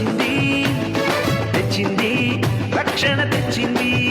తెచ్చింది. తెచ్చింది. రక్షణ తెచ్చింది.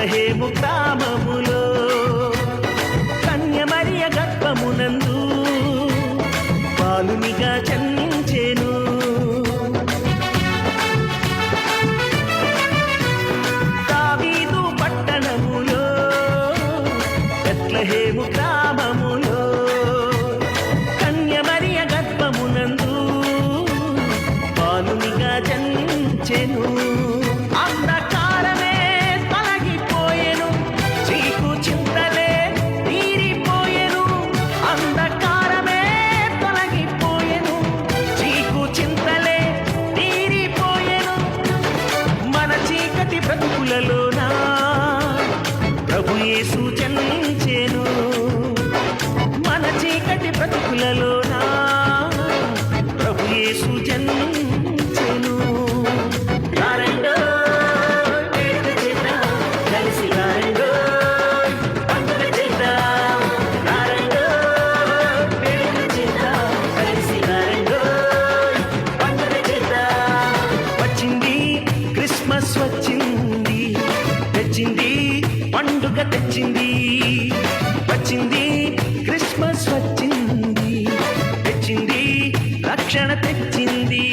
हे मुक्ता యేసు జన్మించేను మన చీకటి బ్రతుకులలో రక్షణ తెచ్చింది.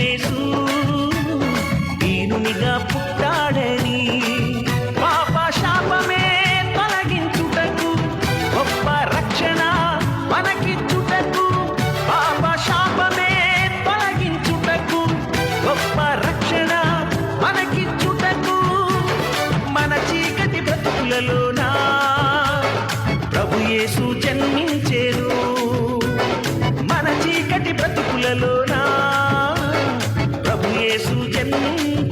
యేసు దీనునిగా పుట్టాడని పాప శాపమే తొలగించుటకు గొప్ప రక్షణ మనకిచ్చుటకు పాప శాపమే తొలగించుటకు గొప్ప రక్షణ మనకిచ్చుటకు. మన చీకటి బ్రతుకులలోనా ప్రభు యేసు జన్మించేను. మన చీకటి బ్రతుకులలో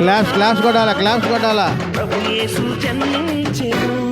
క్లాప్స్ క్లాప్స్ కొట్టాలా క్లాప్స్ కొట్టాలా? ప్రభు యేసు జన్మించెను.